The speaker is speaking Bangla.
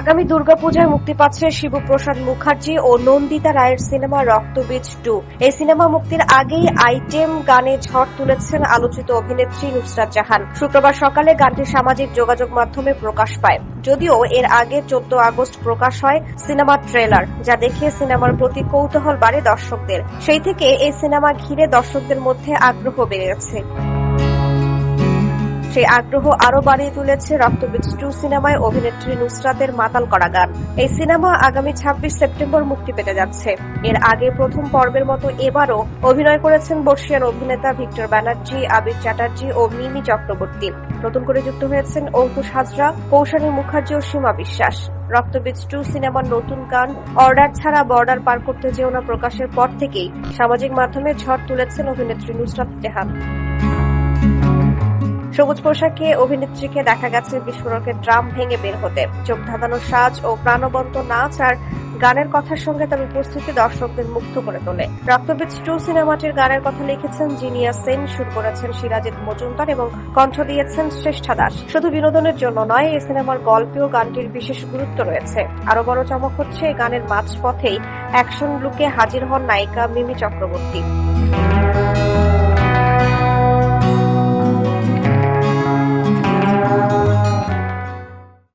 আগামী দুর্গাপূজায় মুক্তি পাচ্ছে শিবপ্রসাদ মুখার্জি ও নন্দিতা রায়ের সিনেমা রক্তবীজ টু। এই সিনেমা মুক্তির আগেই আইটেম গানে ঝড় তুলেছেন আলোচিত অভিনেত্রী নুসরাত জাহান। শুক্রবার সকালে গানটি সামাজিক যোগাযোগ মাধ্যমে প্রকাশ পায়। যদিও এর আগে চোদ্দ আগস্ট প্রকাশ হয় সিনেমার ট্রেলার, যা দেখে সিনেমার প্রতি কৌতূহল বাড়ে দর্শকদের। সেই থেকে এই সিনেমা ঘিরে দর্শকদের মধ্যে আগ্রহ বেড়েছে। সেই আগ্রহ আরও বাড়িয়ে তুলেছে রক্তবীজ টু সিনেমায় অভিনেত্রী নুসরাতের মাতাল করা গান। এই সিনেমা আগামী ছাব্বিশ সেপ্টেম্বর মুক্তি পেতে যাচ্ছে। এর আগে প্রথম পর্বের মতো এবারও অভিনয় করেছেন বর্ষিয়ান অভিনেতা ভিক্টর ব্যানার্জি, আবির চ্যাটার্জি ও মিমি চক্রবর্তী। নতুন করে যুক্ত হয়েছেন অঙ্কুশ হাজরা, কৌশানী মুখার্জি ও সীমা বিশ্বাস। রক্তবীজ টু সিনেমার নতুন গান, অর্ডার ছাড়া বর্ডার পার করতে যেও না প্রকাশের পর থেকেই। সামাজিক মাধ্যমে ঝড় তুলেছেন অভিনেত্রী নুসরাত জাহান সবুজ পোশাকে অভিনেত্রীকে দেখা গেছে বিস্ফোরকের ড্রাম ভেঙে বের হতে। চোখ ধাঁধানো সাজ ও প্রাণবন্ত নাচ আর গানের কথার সঙ্গে তার উপস্থিতি দর্শকদের মুগ্ধ করে তোলে। রক্তবীজ টু সিনেমাটির গানের কথা লিখেছেন জিনিয়া সেন, সুর করেছেন সিরাজিৎ মজুমদার এবং কণ্ঠ দিয়েছেন শ্রেষ্ঠা দাস। শুধু বিনোদনের জন্য নয়, এই সিনেমার গল্পেও গানটির বিশেষ গুরুত্ব রয়েছে। আরও বড় চমক হচ্ছে এই গানের মাঝপথেই অ্যাকশন লুকে হাজির হন নায়িকা মিমি চক্রবর্তী।